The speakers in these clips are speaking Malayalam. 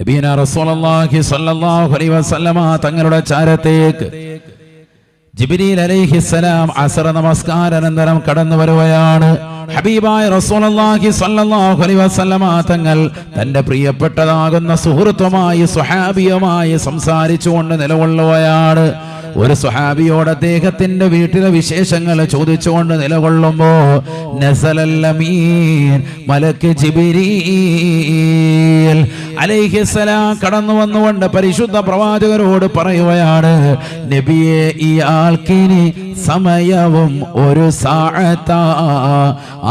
നബീന റസൂലുള്ളാഹി സ്വല്ലല്ലാഹു അലൈഹി വസല്ലമ തങ്ങളുടെ ചാരത്തേക്ക് ജിബ്രീൽ അലൈഹിസ്സലാം അസറ നമസ്കാരാനന്തരം കടന്നു വരുകയാണ്. ഹബീബായ റസൂലുള്ളാഹി സ്വല്ലല്ലാഹു അലൈഹി വസല്ലമ തങ്ങൾ തന്റെ പ്രിയപ്പെട്ടതാകുന്ന സുഹൃത്തുമായി സ്വഹാബിയുമായി സംസാരിച്ചുകൊണ്ട് നിലകൊള്ളുകയാണ്. ഒരു സ്വഹാബിയോട് അദ്ദേഹത്തിന്റെ വീട്ടിലെ വിശേഷങ്ങൾ ചോദിച്ചുകൊണ്ട് നിലകൊള്ളുമ്പോ മലക്ക് അലൈഹിസ്സലാം കടന്നു വന്നുകൊണ്ട് പരിശുദ്ധ പ്രവാചകരോട് പറയുകയാണ് നബിയെ ഈ ആൾക്കിനി സമയവും ഒരു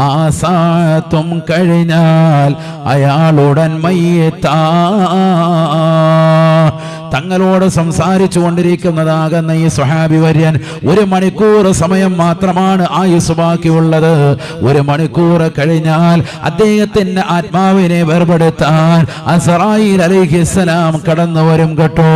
ആ സാഴത്തും കഴിഞ്ഞാൽ അയാളുടൻ മയ്യത്താ. തങ്ങളോട് സംസാരിച്ചു കൊണ്ടിരിക്കുന്നതാകുന്ന ഈ സ്വഹാബി വര്യൻ ഒരു മണിക്കൂർ സമയം മാത്രമാണ് ആയുസ് ബാക്കിയുള്ളത്. ഒരു മണിക്കൂർ കഴിഞ്ഞാൽ അദ്ദേഹത്തിന്റെ ആത്മാവിനെ വേർപെടുത്താൻ അസറായിൽ അലൈഹിസ്സലാം കടന്നു വരും കേട്ടോ.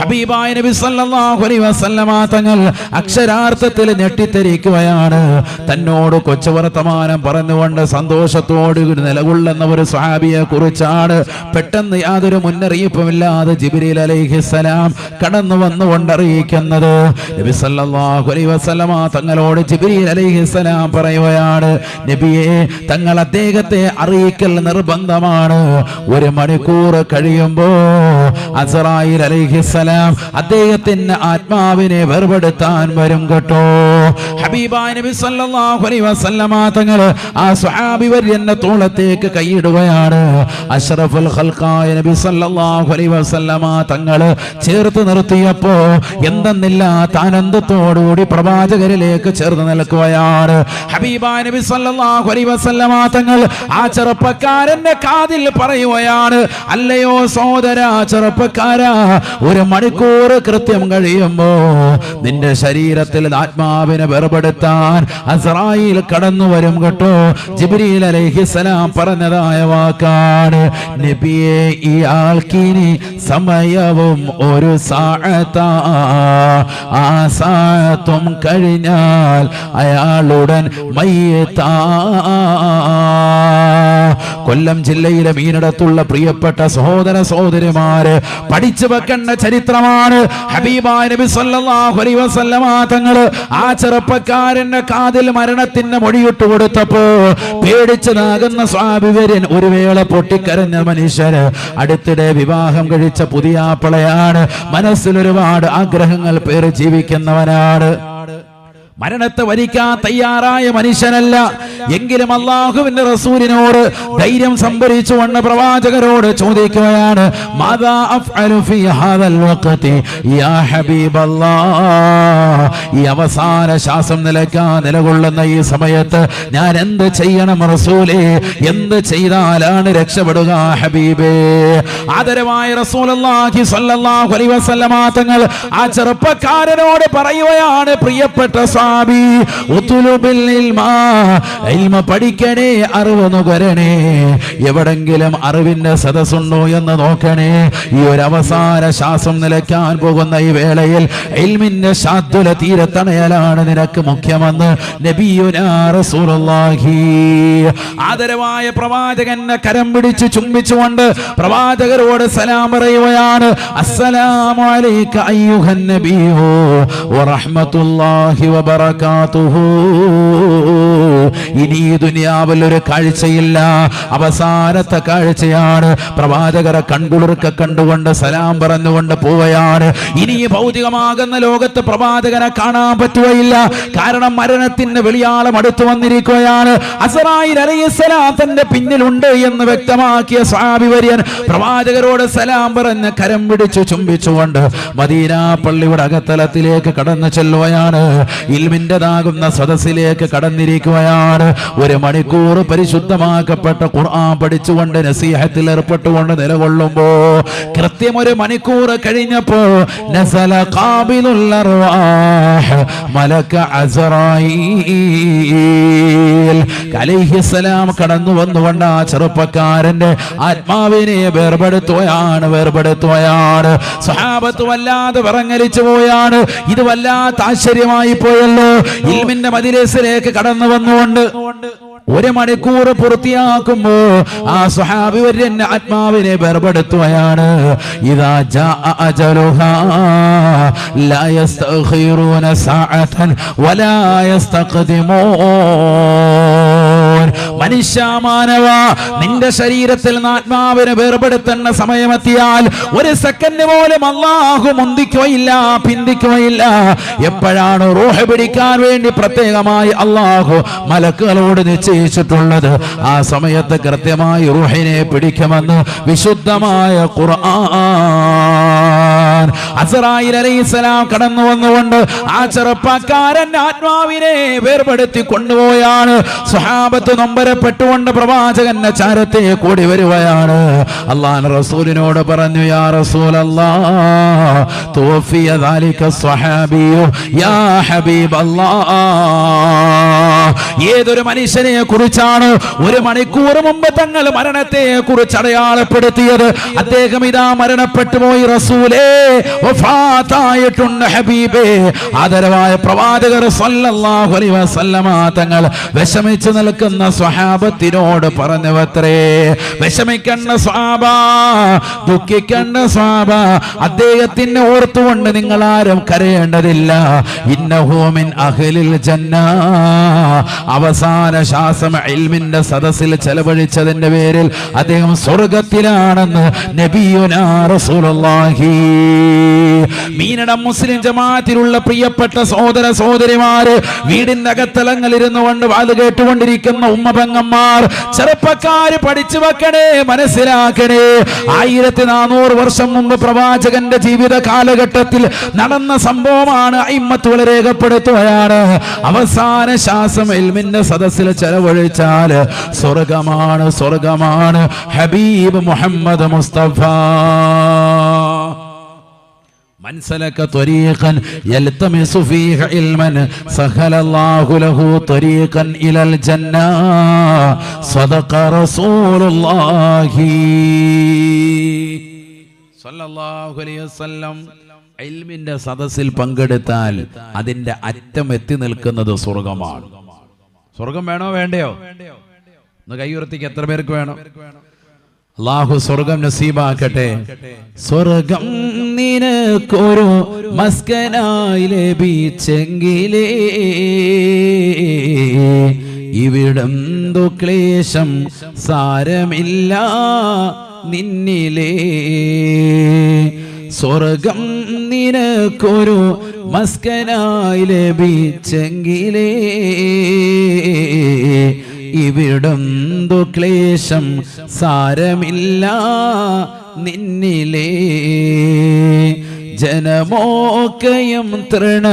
ഹബീബായ നബി സല്ലല്ലാഹു അലൈഹി വസല്ലമ തങ്ങൾ അക്ഷരാർത്ഥത്തിൽ ഞെട്ടിത്തെരിക്കുകയാണ്. തന്നോട് കൊച്ചു വർത്തമാനം പറഞ്ഞുകൊണ്ട് സന്തോഷത്തോട് നിലകൊള്ളുന്ന ഒരു സ്വഹാബിയെ കുറിച്ചാണ് പെട്ടെന്ന് യാതൊരു മുന്നറിയിപ്പുമില്ലാതെ ജിബ്രീൽ അലൈഹിസ്സലാം കടന്നു വന്നുകൊണ്ട് അറിയിക്കുന്നത്. നബി സല്ലല്ലാഹു അലൈഹി വസല്ലമ തങ്ങളോട് ജിബ്രീൽ അലൈഹിസ്സലാം പറയുകയാണ് നബിയെ തങ്ങൾ അദ്ദേഹത്തെ അറിയിക്കൽ നിർബന്ധമാണ്. ഒരു മണിക്കൂർ കഴിയുമ്പോ അസറായിൽ അലൈഹിസ്സലാം അദ്ദേഹത്തിന്റെ ആത്മാവിനെ വെറുപെടുത്താൻ വരും കേട്ടോ. ഹബീബായ നബി സല്ലല്ലാഹു അലൈഹി വസല്ലമ തങ്ങൾ ആ സ്വഹാബി വര്യന്റെ തോളത്തേക്ക് കൈയിടുകയാണ്. അഷ്റഫുൽ ഖൽഖായ നബി സല്ലല്ലാഹു അലൈഹി വസല്ലമ തങ്ങൾ ചേർത്ത് നിർത്തിയപ്പോ എന്തെന്നില്ലാത്ത ആനന്ദത്തോടുകൂടി പ്രവാചകരിലേക്ക് ചേർന്ന് നിൽക്കുകയാണ്. ഹബീബായ നബി സല്ലല്ലാഹു അലൈഹി വസല്ലമ തങ്ങൾ ആ ചെറുപ്പക്കാരന്റെ കാതിൽ പറയുകയാണ് അല്ലയോ സഹോദര ചെറുപ്പക്കാരാ ഒരു മണിക്കൂർ കൃത്യം കഴിയുമ്പോ നിന്റെ ശരീരത്തിൽ ആത്മാവിനെ വേർപെടുത്താൻ അസ്രായിൽ കടന്നു വരും കേട്ടോ. ജിബ്രീൽ പറഞ്ഞതായ വാക്കാണ് നബിയെ ഈ ആൾക്കിനി സമയവും ഒരു സാഴത്താ ആ സാഴത്തും കഴിഞ്ഞാൽ അയാളുടൻ മയ്യത്താ. കൊല്ലം ജില്ലയിലെ മീനടത്തുള്ള പ്രിയപ്പെട്ട സഹോദര സഹോദരിമാര് പഠിച്ചു വെക്കേണ്ട ചരിത്രമാണ്. ഹബീബായ നബി സല്ലല്ലാഹു അലൈഹി വസല്ലമ ആ ചെറുപ്പക്കാരന്റെ കാതിൽ മരണത്തിന്റെ മൊഴിയിട്ട് കൊടുത്തപ്പോ പേടിച്ചതാകുന്ന സ്വാഭിവര്യൻ ഒരു വേള പൊട്ടിക്കരഞ്ഞ മനുഷ്യര് അടുത്തിടെ വിവാഹം കഴിച്ച പുതിയ ആപ്പിളയാണ് മനസ്സിൽ ഒരുപാട് ആഗ്രഹങ്ങൾ പേര് ജീവിക്കുന്നവനാണ്. മരണത്തെ വരിക്കാൻ തയ്യാറായ മനുഷ്യനല്ല. എങ്കിലും അള്ളാഹുവിന്റെ റസൂലിനോട് ധൈര്യം സംഭരിച്ചു വന്ന പ്രവാചകരോട് ചോദിക്കുകയാണ് ഈ അവസാന ശ്വാസം നിലക്കാൻ നിലകൊള്ളുന്ന ഈ സമയത്ത് ഞാൻ എന്ത് ചെയ്യണം റസൂലേ? എന്ത് ചെയ്താലാണ് രക്ഷപ്പെടുക ഹബീബേ? ആദരവായ റസൂലുള്ളാഹി സ്വല്ലല്ലാഹു അലൈഹി വസല്ലമ തങ്ങൾ ആ ചെറുപ്പക്കാരനോട് പറയുകയാണ് പ്രിയപ്പെട്ട സ്വാമി ഇൽമ പഠിക്കണേ അറിവ് നുകരണേ എവിടെങ്കിലും അറിവിന്റെ സദസ്സുണ്ടോ എന്ന് നോക്കണേ. ഈ ഒരു അവസാന ശ്വാസം നിലയ്ക്കാൻ പോകുന്ന ഈ വേളയിൽ ഇൽമിന്റെ ശാദ്വല തീരത്തണയലാണ് നിനക്ക് മുഖ്യമെന്ന് ആദരവായ പ്രവാചകന്റെ കരം പിടിച്ച് ചുംബിച്ചുകൊണ്ട് പ്രവാചകരോട് സലാം പറയുകയാണ് അസ്സലാമു അലൈക ഇനി ഈ ദുനിയാവിൽ ഒരു കാഴ്ചയില്ല. അവസാനത്തെ കാഴ്ചയാണ്. പ്രവാചകരെ കൺകുളിർക്ക കണ്ടുകൊണ്ട് സലാം പറഞ്ഞുകൊണ്ട് പോവുകയാണ്. ഇനി ഭൗതികമാകുന്ന ലോകത്ത് പ്രവാചകനെ കാണാൻ പറ്റുകയില്ല. കാരണം മരണത്തിന്റെ വെളിയാളം അടുത്തു വന്നിരിക്കുകയാണ്. അസറായിൽ അലൈഹിസ്സലാം തന്റെ പിന്നിലുണ്ട് എന്ന് വ്യക്തമാക്കിയ സ്വാഭിവര്യൻ പ്രവാചകരോട് സലാം പറഞ്ഞ് കരം പിടിച്ചു ചുംബിച്ചുകൊണ്ട് മദീന പള്ളിയുടെ അകത്തലത്തിലേക്ക് കടന്നു ചെല്ലുകയാണ്. ഇൽമിന്റെതാകുന്ന സദസ്സിലേക്ക് കടന്നിരിക്കുകയാണ്. ഒരു മണിക്കൂർ പരിശുദ്ധമാക്കപ്പെട്ട ഖുർആൻ പഠിച്ചുകൊണ്ട് നസീഹത്തിൽ ഏർപ്പെട്ടുകൊണ്ട് നിലകൊള്ളുമ്പോ കൃത്യം ഒരു മണിക്കൂർ കഴിഞ്ഞപ്പോ നസല ഖാബിലുൽ അർവാഹ് മലക അസ്റായീൽ അലൈഹിസ്സലാം കടന്നു വന്നുകൊണ്ട് ആ ചെറുപ്പക്കാരന്റെ ആത്മാവിനെ വേർപെടുത്തുകയാണ് വേർപെടുത്തുകയാണ്. സ്വഹാബത്ത് വല്ലാതെ വിറങ്ങലിച്ചു പോയാണ്. ഇത് വല്ലാത്ത ആശ്ചര്യമായി പോയല്ലോ. ഇൽമിന്റെ മതിലേസിലേക്ക് കടന്നു വന്നുകൊണ്ട് ഒരു മണിക്കൂർ പൂർത്തിയാക്കുമ്പോ ആ സ്വഹാബി വര്യൻ ആത്മാവിനെ വേർപെടുത്തുകയാണ്. ഇതാ ജാ ലാ വലാ മനുഷ്യ മാനവ നിന്റെ ശരീരത്തിൽ ആത്മാവിനെ വേർപെടുത്തുന്ന സമയമെത്തിയാൽ ഒരു സെക്കൻഡ് പോലും അള്ളാഹു മുന്തിക്കുകയില്ല പിന്തിക്കുകയില്ല. എപ്പോഴാണ് റൂഹ് പിടിക്കാൻ വേണ്ടി പ്രത്യേകമായി അള്ളാഹു മലക്കുകളോട് നിശ്ചയിച്ചിട്ടുള്ളത്? ആ സമയത്ത് കൃത്യമായി റൂഹിനെ പിടിക്കുമെന്ന് വിശുദ്ധമായ ഖുർആൻ. അസറായിൽ അലൈഹിസ്സലാം കടന്നു വന്നുകൊണ്ട് ആ ചെറുപ്പക്കാരൻ ആത്മാവിനെ വേർപെടുത്തി കൊണ്ടുപോയാണ്. സ്വഹാബത്ത് ബോധ്യപ്പെട്ടുകൊണ്ട് പ്രവാചകൻ ചാരത്തെ കൂടി വരുവയാണ്. അള്ളാൻ റസൂലിനോട് പറഞ്ഞു യാ റസൂൽ ഏതൊരു മനുഷ്യനെ കുറിച്ചാണ് ഒരു മണിക്കൂർ മുമ്പ് തങ്ങൾ മരണത്തെ കുറിച്ച് അടയാളപ്പെടുത്തിയത്? അദ്ദേഹം ഇതാ മരണപ്പെട്ടു പോയി റസൂലേ ഹബീബേ. ആദരവായ പ്രവാചകർ തങ്ങൾ വിഷമിച്ചു നിൽക്കുന്ന സ്വഹാ സ്വഹാബത്തിനോട് പറഞ്ഞവത്രേ. വിഷമിക്കണ്ട സ്വാബ ദുഃഖിക്കണ്ട സ്വാബ അദ്ദേഹത്തിനെ ഓർത്തുകൊണ്ട് നിങ്ങൾ ആരും കരയേണ്ടതില്ല ഇന്നഹൂമിൻ അഹ്ലിൽ ജന്ന. അവസാന ശ്വാസം ഇൽമിന്റെ സദസ്സിൽ ചെലവഴിച്ചതിന്റെ പേരിൽ അദ്ദേഹം സ്വർഗത്തിലാണെന്ന് നബിയുനാ റസൂലുള്ളാഹി. മീനടം മുസ്ലിം ജമാഅത്തിലുള്ള പ്രിയപ്പെട്ട സഹോദര സഹോദരിമാര് വീടിന്റെ അകത്തലങ്ങളിരുന്നു കൊണ്ട് അത് കേട്ടുകൊണ്ടിരിക്കുന്ന ഉമ്മ പെങ്ങന്മാർ ചെറുപ്പക്കാര് പഠിച്ചു വെക്കണേ മനസ്സിലാക്കണേ ആയിരത്തി നാനൂറ് വർഷം മുമ്പ് പ്രവാചകന്റെ ജീവിത കാലഘട്ടത്തിൽ നടന്ന സംഭവമാണ് അയിമ്മത്തുകൾ രേഖപ്പെടുത്തുകയാണ് അവസാന ശ്വാസം എൽമിന്റെ സദസ്സിൽ ചെലവഴിച്ചാൽ സ്വർഗമാണ് സ്വർഗമാണ് ഹബീബ് മുഹമ്മദ് മുസ്തഫ من سلك طريقا يلتمس فيه علما سهل الله له طريقا إلى الجنة صدق رسول الله صلى الله عليه وسلم ഇൽമിന്റെ സദസ്സിൽ പങ്കെടുത്താൽ അതിന്റെ അറ്റം എത്തി നിൽക്കുന്നത് സ്വർഗമാണ് സ്വർഗം വേണോ വേണ്ടയോ ഒന്ന് കൈയുറത്തിക്ക് എത്ര പേർക്ക് വേണം അള്ളാഹു സ്വർഗം നസീബാക്കട്ടെ സ്വർഗം നിനക്കൊരു മസ്കനായി ലഭിച്ചെങ്കിലേ ഇവിടം ക്ലേശം സാരമില്ല നിന്നിലേ. സ്വർഗം നിനക്കൊരു മസ്കനായി ലഭിച്ചെങ്കിലേ ഇവിടം ക്ലേശം സാരമില്ല നിന്നിലേ ജനമോക്കയും തൃണ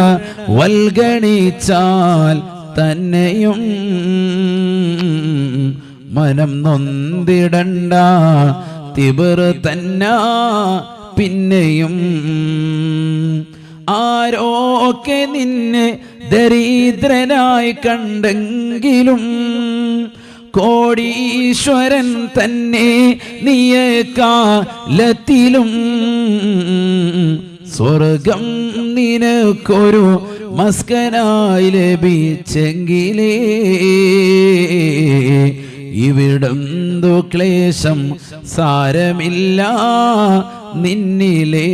വൽഗണിച്ചാൽ തന്നെയും മനം നൊന്തിടണ്ട തിബർ തന്ന പിന്നെയും. ആരോക്കെ നിന്നെ ദരിദ്രനായി കണ്ടെങ്കിലും കോടീശ്വരൻ തന്നെ നീയക്കാലത്തിലും സ്വർഗം നിനക്കൊരു മസ്കനായി ലഭിച്ചെങ്കിലേ. ഇവിടം ക്ലേശം സാരമില്ല നിന്നിലേ.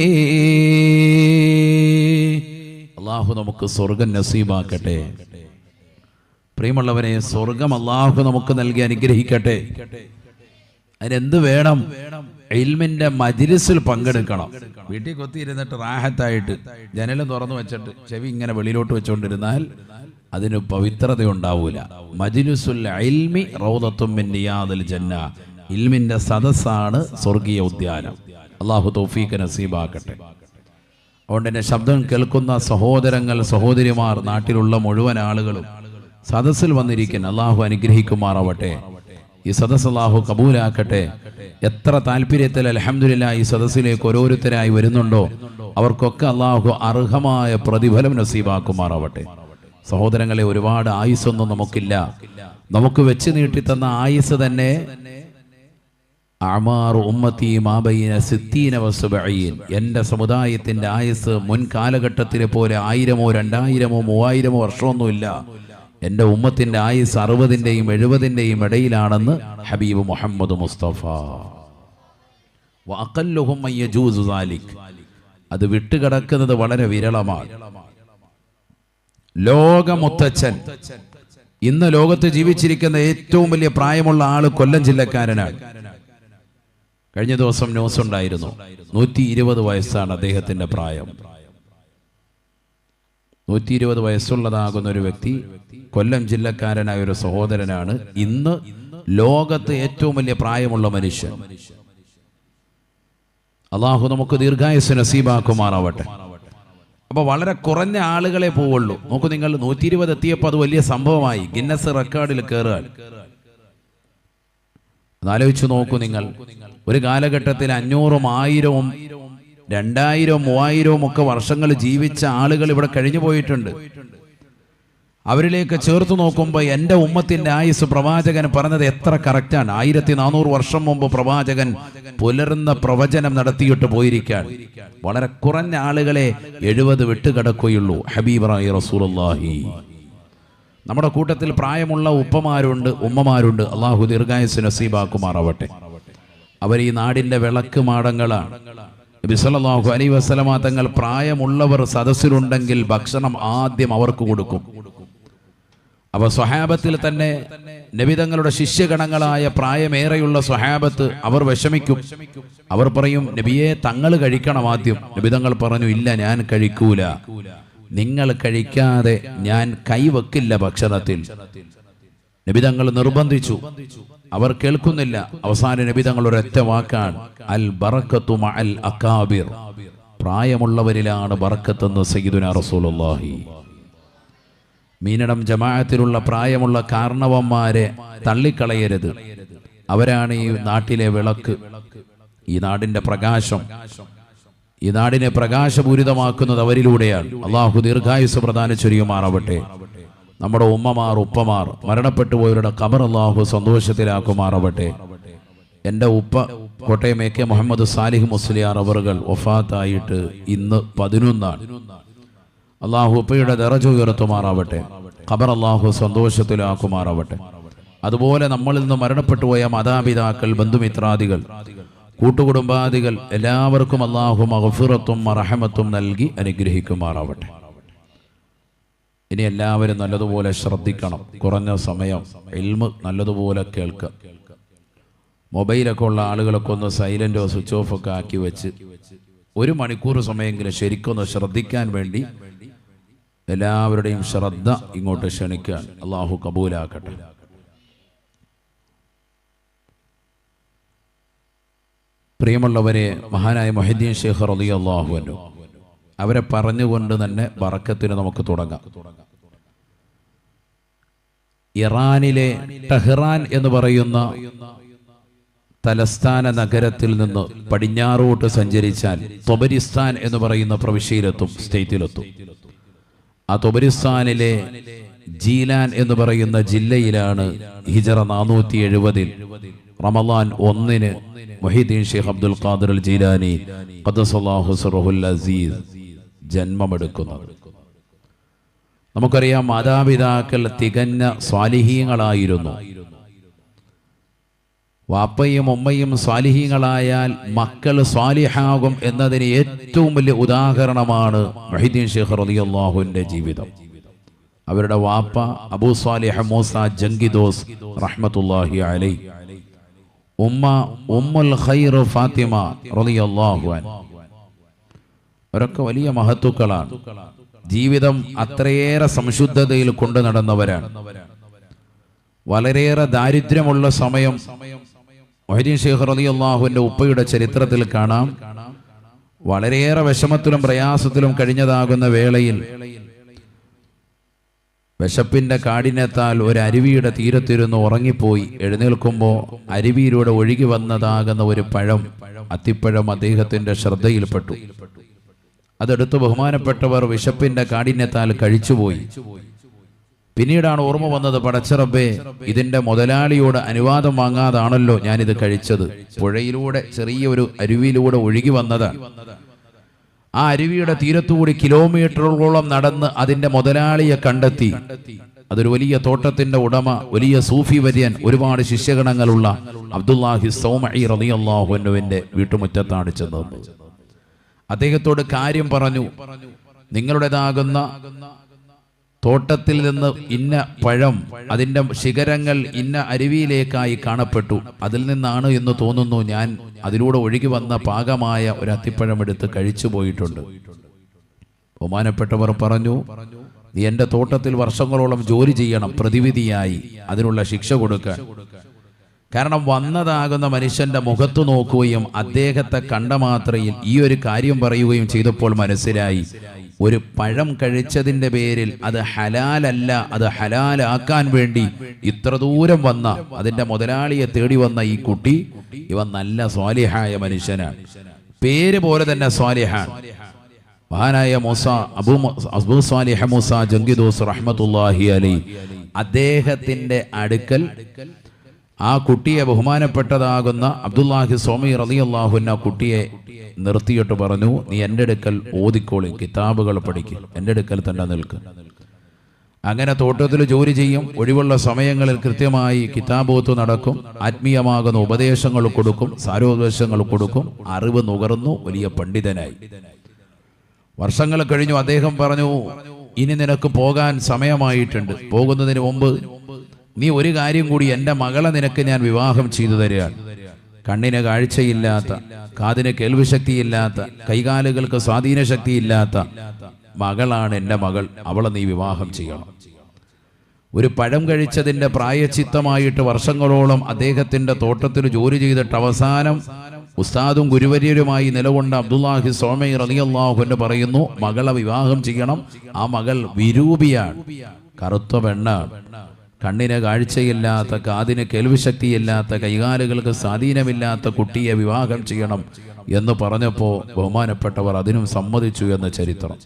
അള്ളാഹു നമുക്ക് സ്വർഗം നസീബാക്കട്ടെ. പ്രിയമുള്ളവരെ സ്വർഗം അള്ളാഹു നമുക്ക് നൽകി അനുഗ്രഹിക്കട്ടെ. അതിനെന്ത് വേണം? ഇൽമിന്റെ മജിലിസിൽ പങ്കെടുക്കണം. വീട്ടിൽ കൊത്തിയിരുന്നിട്ട് റാഹത്തായിട്ട് ജനലും തുറന്നു വെച്ചിട്ട് ചെവി ഇങ്ങനെ വെളിയിലോട്ട് വെച്ചുകൊണ്ടിരുന്നാൽ അതിന് പവിത്രത ഉണ്ടാവൂല മജിലുസുൽ ഇൽമി റൗദത്തും മിൻ ജന്ന. ഇൽമിന്റെ സദസ്സാണ് സ്വർഗീയ ഉദ്യാനം. അള്ളാഹു തൗഫീഖ് നസീബാക്കട്ടെ. അതുകൊണ്ട് തന്നെ ശബ്ദം കേൾക്കുന്ന സഹോദരങ്ങൾ സഹോദരിമാർ നാട്ടിലുള്ള മുഴുവൻ ആളുകളും സദസ്സിൽ വന്നിരിക്കുന്ന അള്ളാഹു അനുഗ്രഹിക്കുമാറാവട്ടെ. ഈ സദസ് അള്ളാഹു കബൂലാക്കട്ടെ. എത്ര താല്പര്യത്തിൽ അലഹമില്ല ഈ സദസ്സിലേക്ക് ഓരോരുത്തരായി വരുന്നുണ്ടോ അവർക്കൊക്കെ അള്ളാഹു അർഹമായ പ്രതിഫലം നസീബാക്കുമാറാവട്ടെ. സഹോദരങ്ങളെ ഒരുപാട് ആയുസ്സൊന്നും നമുക്കില്ല. നമുക്ക് വെച്ച് നീട്ടിത്തന്ന ആയുസ് തന്നെ എന്റെ ഉമ്മത്തി ആയുസ് മുൻ കാലഘട്ടത്തിലെ പോലെ ആയിരമോ രണ്ടായിരമോ മൂവായിരമോ വർഷമൊന്നുമില്ല. എന്റെ ഉമ്മത്തിന്റെ ആയുസ് അറുപതിന്റെയും എഴുപതിന്റെയും ഇടയിലാണെന്ന് ഹബീബ് മുഹമ്മദ് മുസ്തഫ. അത് വിട്ടുകിടക്കുന്നത് വളരെ വിരളമാണ്. ലോകമുത്തച്ഛൻ. ഇന്ന് ലോകത്ത് ജീവിച്ചിരിക്കുന്ന ഏറ്റവും വലിയ പ്രായമുള്ള ആൾ കൊല്ലം ജില്ലക്കാരനാണ്. കഴിഞ്ഞ ദിവസം ന്യൂസ് ഉണ്ടായിരുന്നു. നൂറ്റി ഇരുപത് വയസ്സാണ് അദ്ദേഹത്തിന്റെ പ്രായം. നൂറ്റി ഇരുപത് വയസ്സുള്ളതാകുന്ന ഒരു വ്യക്തി കൊല്ലം ജില്ലക്കാരനായ ഒരു സഹോദരനാണ്. ഇന്ന് ലോകത്ത് ഏറ്റവും വലിയ പ്രായമുള്ള മനുഷ്യൻ. അള്ളാഹു നമുക്ക് ദീർഘായുസ് നസീബാക്കുമാറാവട്ടെ. അപ്പോൾ വളരെ കുറഞ്ഞ ആളുകളെ പോവുള്ളൂ. നോക്കൂ നിങ്ങൾ നൂറ്റി ഇരുപത് എത്തിയപ്പോൾ അത് വലിയ സംഭവമായി. ഗിന്നസ് റെക്കോർഡിൽ കയറുക അതാലോചിച്ച് നോക്കൂ നിങ്ങൾ. ഒരു കാലഘട്ടത്തിൽ അഞ്ഞൂറും ആയിരവും രണ്ടായിരവും മൂവായിരവും ഒക്കെ വർഷങ്ങൾ ജീവിച്ച ആളുകൾ ഇവിടെ കഴിഞ്ഞു പോയിട്ടുണ്ട്. അവരിലേക്ക് ചേർത്ത് നോക്കുമ്പോൾ എന്റെ ഉമ്മത്തിന്റെ ആയുസ് പ്രവാചകൻ പറഞ്ഞത് എത്ര കറക്റ്റാണ് ആയിരത്തി നാനൂറ് വർഷം മുമ്പ് പ്രവാചകൻ പുലർന്ന പ്രവചനം നടത്തിയിട്ട് പോയിരിക്കാൻ വളരെ കുറഞ്ഞ ആളുകളെ എഴുപത് വിട്ടുകിടക്കുകയുള്ളൂ ഹബീബറായി റസൂലുള്ളാഹി. നമ്മുടെ കൂട്ടത്തിൽ പ്രായമുള്ള ഉപ്പമാരുണ്ട് ഉമ്മമാരുണ്ട്. അള്ളാഹു ദീർഘായുസ് നസീബാക്കുമാറാവട്ടെ. അവർ ഈ നാടിന്റെ വിളക്ക് മാടങ്ങളാണ്. നബി സല്ലല്ലാഹു അലൈഹി വസല്ലമ തങ്ങൾ പ്രായമുള്ളവർ സദസ്സിലുണ്ടെങ്കിൽ ഭക്ഷണം ആദ്യം അവർക്ക് കൊടുക്കും. അപ്പൊ സ്വഹാബത്തിൽ തന്നെ നബിതങ്ങളുടെ ശിഷ്യഗണങ്ങളായ പ്രായമേറെയുള്ള സ്വഹാബത്ത് അവർ വിഷമിക്കും. അവർ പറയും നബിയെ തങ്ങൾ കഴിക്കണം ആദ്യം. നബിതങ്ങൾ പറഞ്ഞു ഇല്ല ഞാൻ കഴിക്കൂല. നിങ്ങൾ കഴിക്കാതെ ഞാൻ കൈവെക്കില്ല ഭക്ഷണത്തിൽ. നബിതങ്ങൾ നിർബന്ധിച്ചു. അവർ കേൾക്കുന്നില്ല. അവസാന നബി നബിതങ്ങൾ ഒരൊറ്റ വാക്കാണ്. അൽ ബറക്കത്തു അൽ അക്കാബിർ പ്രായമുള്ളവരിലാണ് ബറക്കത്തെന്ന് സയ്യിദുന റസൂലുള്ളാഹി. മീനടം ജമാഅത്തിലുള്ള പ്രായമുള്ള കാരണവന്മാരെ തള്ളിക്കളയരുത്. അവരാണ് ഈ നാട്ടിലെ വിളക്ക്. ഈ നാടിന്റെ പ്രകാശം. ഈ നാടിനെ പ്രകാശപൂരിതമാക്കുന്നത് അവരിലൂടെയാണ്. അള്ളാഹു ദീർഘായുസ് പ്രധാന ചൊരിയുമാറാവട്ടെ. നമ്മുടെ ഉമ്മമാർ ഉപ്പമാർ മരണപ്പെട്ടു പോയവരുടെ കബർ അള്ളാഹു സന്തോഷത്തിലാക്കുമാറാവട്ടെ. എന്റെ ഉപ്പ കോട്ടയം എ കെ മുഹമ്മദ് സാലിഹ് മുസ്ലിയാർ അവറുകൾ വഫാത്തായിട്ട് ഇന്ന് പതിനൊന്നാണ്. അള്ളാഹു ഉപ്പയുടെ ദറജ ഉയർത്തുമാറാവട്ടെ. ഖബർ അള്ളാഹു സന്തോഷത്തിലാക്കുമാറാവട്ടെ. അതുപോലെ നമ്മളിൽ നിന്ന് മരണപ്പെട്ടു പോയ മാതാപിതാക്കൾ ബന്ധുമിത്രാദികൾ കൂട്ടുകുടുംബാദികൾ എല്ലാവർക്കും അള്ളാഹു മഹഫിറത്തും മറഹമത്തും നൽകി അനുഗ്രഹിക്കുമാറാവട്ടെ. ഇനി എല്ലാവരും നല്ലതുപോലെ ശ്രദ്ധിക്കണം. കുറഞ്ഞ സമയം എൽമ് നല്ലതുപോലെ കേൾക്കുക മൊബൈലൊക്കെ ഉള്ള ആളുകളൊക്കെ ഒന്ന് സൈലന്റോ സ്വിച്ച് ഓഫ് ഒക്കെ ആക്കി വെച്ച് ഒരു മണിക്കൂർ സമയമെങ്കിലും ശരിക്കൊന്ന് ശ്രദ്ധിക്കാൻ വേണ്ടി എല്ലാവരുടെയും ശ്രദ്ധ ഇങ്ങോട്ട് ക്ഷണിക്കാൻ അള്ളാഹു കബൂലാക്കട്ടെ. പ്രിയമുള്ളവരെ മഹാനായ മൊഹദ്ദീൻ ഷേഖർ അലി അള്ളാഹു അള്ളാഹുവിനു അവരെ പറഞ്ഞുകൊണ്ട് തന്നെ ബറക്കത്തിന് നമുക്ക് തുടങ്ങാം. ഇറാനിലെ ടെഹ്റാൻ എന്ന് പറയുന്ന തലസ്ഥാന നഗരത്തിൽ നിന്ന് പടിഞ്ഞാറോട്ട് സഞ്ചരിച്ചാൽ തൊബരിസ്ഥാൻ എന്ന് പറയുന്ന പ്രവിശ്യയിലെത്തും സ്റ്റേറ്റിലെത്തും. ആ തൊബരിസ്ഥാനിലെ ജീലാൻ എന്ന് പറയുന്ന ജില്ലയിലാണ് ഹിജറ നാനൂറ്റി എഴുപതിൽ റമലാൻ ഒന്നിന് മൊഹീദ്ദീൻ ഷെയ്ഖ് അബ്ദുൽ ഖാദർ അൽ ജീലാനി അസീസ് ജന്മമെടുക്കുന്നത്. നമുക്കറിയാം മാതാപിതാക്കൾ തികഞ്ഞ സ്വാലിഹീങ്ങളായിരുന്നു. വാപ്പയും ഉമ്മയും സ്വാലിഹീങ്ങളായാൽ മക്കൾ സ്വാലിഹാകും എന്നതിന് ഏറ്റവും വലിയ ഉദാഹരണമാണ് മഹിദ്ദീൻ ഷെയ്ഖ് റളിയല്ലാഹുവിന്റെ ജീവിതം. അവരുടെ വാപ്പ അബൂ സ്വാലിഹ മൂസ ജംഗിദോസ് റഹ്മത്തുല്ലാഹി അലൈ. ഉമ്മ ഉമ്മുൽ ഖൈർ ഫാത്തിമ റളിയല്ലാഹു അൻ അവരൊക്കെ വലിയ മഹത്തുക്കളാണ്. ജീവിതം അത്രയേറെ സംശുദ്ധതയിൽ കൊണ്ടു നടന്നവരാണ്. വളരെയേറെ ദാരിദ്ര്യമുള്ള സമയം മൊഹരീൻ ഷേഖർ അലി അള്ളാഹുവിന്റെ ഉപ്പയുടെ ചരിത്രത്തിൽ കാണാം. വളരെയേറെ വിഷമത്തിലും പ്രയാസത്തിലും കഴിഞ്ഞതാകുന്ന വേളയിൽ വിശപ്പിന്റെ കാടിനെത്താൽ ഒരു അരുവിയുടെ തീരത്തിരുന്ന് ഉറങ്ങിപ്പോയി. എഴുന്നേൽക്കുമ്പോൾ അരുവിയിലൂടെ ഒഴുകി വന്നതാകുന്ന ഒരു പഴം അത്തിപ്പഴം അദ്ദേഹത്തിന്റെ ശ്രദ്ധയിൽപ്പെട്ടു. അതെടുത്ത് ബഹുമാനപ്പെട്ടവർ വിശപ്പിന്റെ കാഠിന്യത്താൽ കഴിച്ചുപോയി. പിന്നീടാണ് ഓർമ്മ വന്നത് പടച്ചറബേ ഇതിന്റെ മുതലാളിയോട് അനുവാദം വാങ്ങാതാണല്ലോ ഞാൻ ഇത് കഴിച്ചത്. പുഴയിലൂടെ ചെറിയൊരു അരുവിയിലൂടെ ഒഴുകി വന്നതാണ്. ആ അരുവിയുടെ തീരത്തുകൂടി കിലോമീറ്ററുകളോളം നടന്ന് അതിന്റെ മുതലാളിയെ കണ്ടെത്തി. അതൊരു വലിയ തോട്ടത്തിന്റെ ഉടമ വലിയ സൂഫി വര്യൻ ഒരുപാട് ശിഷ്യഗണങ്ങളുള്ള അബ്ദുല്ലാഹി സൗമഅ റളിയല്ലാഹു അൻഹുവിന്റെ വീട്ടുമുറ്റത്താണ് ചെന്നത്. അദ്ദേഹത്തോട് കാര്യം പറഞ്ഞു. നിങ്ങളുടേതാകുന്ന തോട്ടത്തിൽ നിന്ന് ഇന്ന പഴം അതിന്റെ ശിഖരങ്ങൾ ഇന്ന അരുവിയിലേക്കായി കാണപ്പെട്ടു. അതിൽ നിന്നാണ് എന്ന് തോന്നുന്നു ഞാൻ അതിലൂടെ ഒഴുകി വന്ന പാകമായ ഒരു അത്തിപ്പഴം എടുത്ത് കഴിച്ചു പോയിട്ടുണ്ട്. ബഹുമാനപ്പെട്ടവർ പറഞ്ഞു നീ എന്റെ തോട്ടത്തിൽ വർഷങ്ങളോളം ജോലി ചെയ്യണം പ്രതിവിധിയായി. അതിനുള്ള ശിക്ഷ കൊടുക്കാൻ. കാരണം വന്നതാകുന്ന മനുഷ്യന്റെ മുഖത്തു നോക്കുകയും അദ്ദേഹത്തെ കണ്ട മാത്രയിൽ ഈ ഒരു കാര്യം പറയുകയും ചെയ്തപ്പോൾ മനസ്സിലായി. ഒരു പഴം കഴിച്ചതിന്റെ പേരിൽ അത് ഹലാലല്ല അത് ഹലാലാക്കാൻ വേണ്ടി ഇത്ര ദൂരം വന്ന അതിന്റെ മുതലാളിയെ തേടി വന്ന ഈ കുട്ടി ഇവ നല്ല സ്വാലിഹായ മനുഷ്യനാണ്. പേര് പോലെ തന്നെ സ്വാലിഹാണ്. മഹാനായ മൂസ അബു അബു സ്വാലിഹ മൂസ ജംഗിദോസ് റഹ്മത്തുല്ലാഹി അലി അദ്ദേഹത്തിന്റെ അടുക്കൽ ആ കുട്ടിയെ ബഹുമാനപ്പെട്ടതാകുന്ന അബ്ദുല്ലാഹി സ്വാമി ആ കുട്ടിയെ നിർത്തിയിട്ട് പറഞ്ഞു നീ എന്റെ അടുക്കൽ ഓതിക്കോളി കിതാബുകൾ പഠിക്കും എന്റെ അടുക്കൽ തന്നെ നിൽക്ക്. അങ്ങനെ തോട്ടത്തിൽ ജോലി ചെയ്യും ഒഴിവുള്ള സമയങ്ങളിൽ കൃത്യമായി കിതാബോത്ത് നടക്കും ആത്മീയമാകുന്ന ഉപദേശങ്ങൾ കൊടുക്കും സാരോപദേശങ്ങൾ കൊടുക്കും അറിവ് നുകർന്നു വലിയ പണ്ഡിതനായി. വർഷങ്ങൾ കഴിഞ്ഞു അദ്ദേഹം പറഞ്ഞു ഇനി നിനക്ക് പോകാൻ സമയമായിട്ടുണ്ട് പോകുന്നതിന് മുമ്പ് നീ ഒരു കാര്യം കൂടി എന്റെ മകളെ നിനക്ക് ഞാൻ വിവാഹം ചെയ്തു തരിക കണ്ണിന് കാഴ്ചയില്ലാത്ത കാതിന് കേൾവിശക്തിയില്ലാത്ത കൈകാലുകൾക്ക് സ്വാധീന ശക്തിയില്ലാത്ത മകളാണ് എന്റെ മകൾ. അവളെ നീ വിവാഹം ചെയ്യണം. ഒരു പഴം കഴിച്ചതിന്റെ പ്രായച്ചിത്തമായിട്ട് വർഷങ്ങളോളം അദ്ദേഹത്തിന്റെ തോട്ടത്തിൽ ജോലി ചെയ്തിട്ട് അവസാനം ഉസ്താദും ഗുരുവര്യരുമായി നിലകൊണ്ട അബ്ദുല്ലാഹി സോമൈ റളിയല്ലാഹു എന്ന് പറയുന്നു മകളെ വിവാഹം ചെയ്യണം. ആ മകൾ വിരൂപിയാണ്. കറുത്ത പെണ്ണാണ്. കണ്ണിന് കാഴ്ചയില്ലാത്ത കാതിന് കേൾവിശക്തിയില്ലാത്ത കൈകാലുകൾക്ക് സ്വാധീനമില്ലാത്ത കുട്ടിയെ വിവാഹം ചെയ്യണം എന്ന് പറഞ്ഞപ്പോൾ ബഹുമാനപ്പെട്ടവർ അതിനും സമ്മതിച്ചു എന്ന ചരിത്രം.